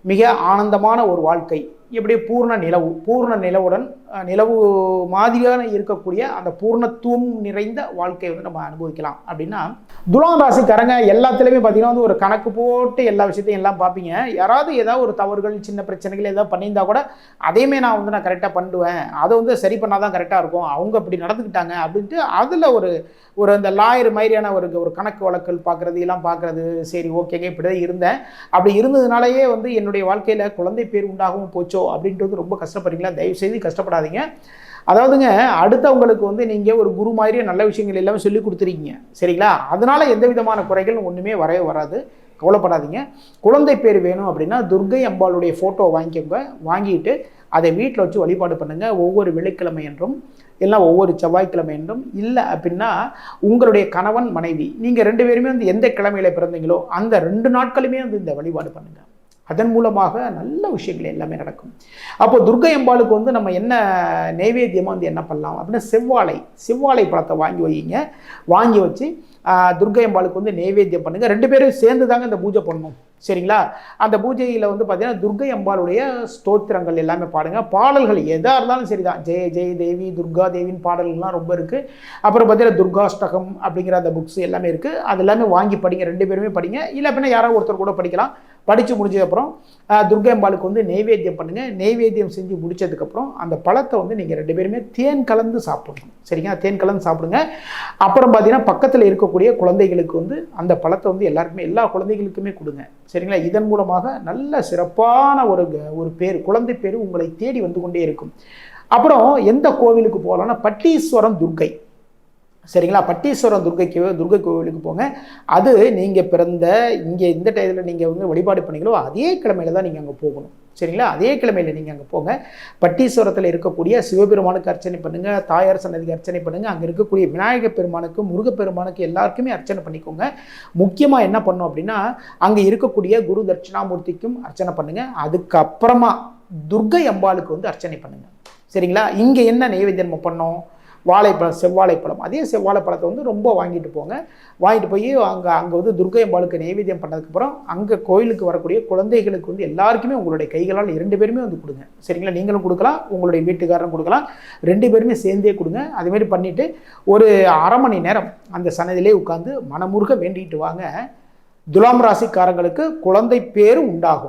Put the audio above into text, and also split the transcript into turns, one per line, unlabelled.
மிக ஆனந்தமான ஒரு வாழ்க்கை. எப்படி பூர்ண நிலவு பூர்ண நிலவுடன் நிலவு மாதிரியான இருக்கக்கூடிய அந்த பூர்ணத்துவம் நிறைந்த வாழ்க்கையை வந்து நம்ம அனுபவிக்கலாம். அப்படின்னா துலாம் ராசிக்காரங்க எல்லாத்துலேயுமே பார்த்தீங்கன்னா வந்து ஒரு கணக்கு போட்டு எல்லா விஷயத்தையும் எல்லாம் பார்ப்பீங்க யாராவது ஏதாவது ஒரு தவறுகள் சின்ன பிரச்சனைகள் ஏதாவது பண்ணியிருந்தா கூட அதையுமே நான் வந்து நான் கரெக்டாக பண்ணுவேன். அதை வந்து சரி பண்ணால் தான் கரெக்டாக இருக்கும். அவங்க அப்படி நடந்துக்கிட்டாங்க அப்படின்ட்டு அதில் ஒரு ஒரு அந்த லாயர் மாதிரியான ஒரு ஒரு கணக்கு வழக்கல் பார்க்குறது எல்லாம் பார்க்குறது சரி ஓகேங்க இப்படி தான் இருந்தேன். அப்படி இருந்ததுனாலேயே வந்து என்னுடைய வாழ்க்கையில் குழந்தை பேர் உண்டாகவும் போச்சோ அப்படின்ட்டு அப்படின்றது ரொம்ப கஷ்டப்படுறீங்களா? தயவு செய்து கஷ்டப்படாதீங்க. அதாவதுங்க அடுத்தவங்களுக்கு வந்து நீங்கள் ஒரு குரு மாதிரியே நல்ல விஷயங்கள் எல்லாமே சொல்லி கொடுத்துருக்கீங்க. சரிங்களா? அதனால் எந்த விதமான குறைகள் ஒன்றுமே வரவே வராது. கவலைப்படாதீங்க. குழந்தை பேர் வேணும் அப்படின்னா துர்கை அம்பாளுடைய ஃபோட்டோ வாங்கிக்கோங்க. வாங்கிட்டு அதை வீட்டில் வச்சு வழிபாடு பண்ணுங்கள் ஒவ்வொரு வெள்ளிக்கிழமை என்றும் இல்லை ஒவ்வொரு செவ்வாய்க்கிழமை என்றும் இல்லை அப்படின்னா உங்களுடைய கணவன் மனைவி நீங்கள் ரெண்டு பேருமே வந்து எந்த கிழமையில் பிறந்தீங்களோ அந்த ரெண்டு நாட்களுமே வந்து இந்த வழிபாடு பண்ணுங்கள் அதன் மூலமாக நல்ல விஷயங்கள் எல்லாமே நடக்கும். அப்போ துர்கை அம்பாளுக்கு வந்து நம்ம என்ன நைவேத்தியமாக வந்து என்ன பண்ணலாம் அப்படின்னா செவ்வாழை செவ்வாழை பழத்தை வாங்கி வைங்க. வாங்கி வச்சு துர்கை அம்பாளுக்கு வந்து நைவேத்தியம் பண்ணுங்கள் ரெண்டு பேரும் சேர்ந்து தாங்க இந்த பூஜை பண்ணணும். சரிங்களா? அந்த பூஜையில் வந்து பார்த்தீங்கன்னா துர்கை அம்பாளுடைய ஸ்தோத்திரங்கள் எல்லாமே பாடுங்கள் பாடல்கள் எதாக இருந்தாலும் சரி தான் ஜெய ஜெய தேவி துர்கா தேவின் பாடல்கள்லாம் ரொம்ப இருக்குது அப்புறம் பார்த்தீங்கன்னா துர்காஷ்டகம் அப்படிங்கிற அந்த புக்ஸ் எல்லாமே இருக்குது அது எல்லாமே வாங்கி படிங்க. ரெண்டு பேருமே படிங்க. இல்லை அப்படின்னா யாராவது ஒருத்தர் கூட படிக்கலாம். படித்து முடிஞ்சதுக்கப்புறம் துர்கை அம்பாளுக்கு வந்து நெய்வேத்தியம் பண்ணுங்கள் நெய்வேத்தியம் செஞ்சு முடிச்சதுக்கப்புறம் அந்த பழத்தை வந்து நீங்கள் ரெண்டு பேருமே தேன் கலந்து சாப்பிடணும். சரிங்களா? தேன் கலந்து சாப்பிடுங்க. அப்புறம் பார்த்தீங்கன்னா பக்கத்தில் இருக்கக்கூடிய குழந்தைகளுக்கு வந்து அந்த பழத்தை வந்து எல்லாருக்குமே எல்லா குழந்தைகளுக்குமே கொடுங்க. சரிங்களா? இதன் மூலமாக நல்ல சிறப்பான ஒரு ஒரு பேர் குழந்தை பேர் உங்களை தேடி வந்து கொண்டே இருக்கும். அப்புறம் எந்த கோவிலுக்கு போகலாம்னா பட்டீஸ்வரம் துர்கை சரிங்களா? பட்டீஸ்வரம் துர்கைக்கு துர்கை கோவிலுக்கு போங்க. அது நீங்கள் பிறந்த இங்கே இந்த டயத்தில் நீங்கள் வந்து வழிபாடு பண்ணீங்களோ அதே கிழமையில தான் நீங்கள் அங்கே போகணும். சரிங்களா? அதே கிழமையில் நீங்கள் அங்கே போங்க. பட்டீஸ்வரத்தில் இருக்கக்கூடிய சிவபெருமானுக்கு அர்ச்சனை பண்ணுங்கள் தாயார் சன்னதிக்கு அர்ச்சனை பண்ணுங்கள் அங்கே இருக்கக்கூடிய விநாயகர் பெருமானுக்கு முருகப்பெருமானுக்கு எல்லாருக்குமே அர்ச்சனை பண்ணிக்கோங்க. முக்கியமாக என்ன பண்ணும் அப்படின்னா அங்கே இருக்கக்கூடிய குரு தட்சிணாமூர்த்திக்கும் அர்ச்சனை பண்ணுங்கள் அதுக்கப்புறமா துர்கை அம்பாளுக்கு வந்து அர்ச்சனை பண்ணுங்கள் சரிங்களா? இங்கே என்ன நைவேத்தியம் பண்ணோம் வாழைப்பழம் செவ்வாழைப்பழம். அதே செவ்வாழைப்பழத்தை வந்து ரொம்ப வாங்கிட்டு போங்க. வாங்கிட்டு போய் அங்கே அங்கே வந்து துர்கை அம்பாளுக்கு நைவேத்தியம் பண்ணதுக்கப்புறம் அங்கே கோயிலுக்கு வரக்கூடிய குழந்தைகளுக்கு வந்து எல்லாருக்குமே உங்களுடைய கைகளால் இரண்டு பேருமே வந்து கொடுங்க. சரிங்களா? நீங்களும் கொடுக்கலாம் உங்களுடைய வீட்டுக்காரரும் கொடுக்கலாம். ரெண்டு பேருமே சேர்ந்தே கொடுங்க. அதுமாரி பண்ணிவிட்டு ஒரு அரை மணி நேரம் அந்த சன்னதியிலே உட்காந்து மனமுருக வேண்டிகிட்டு வாங்க. துலாம் ராசிக்காரங்களுக்கு குழந்தை பேர் உண்டாகும்.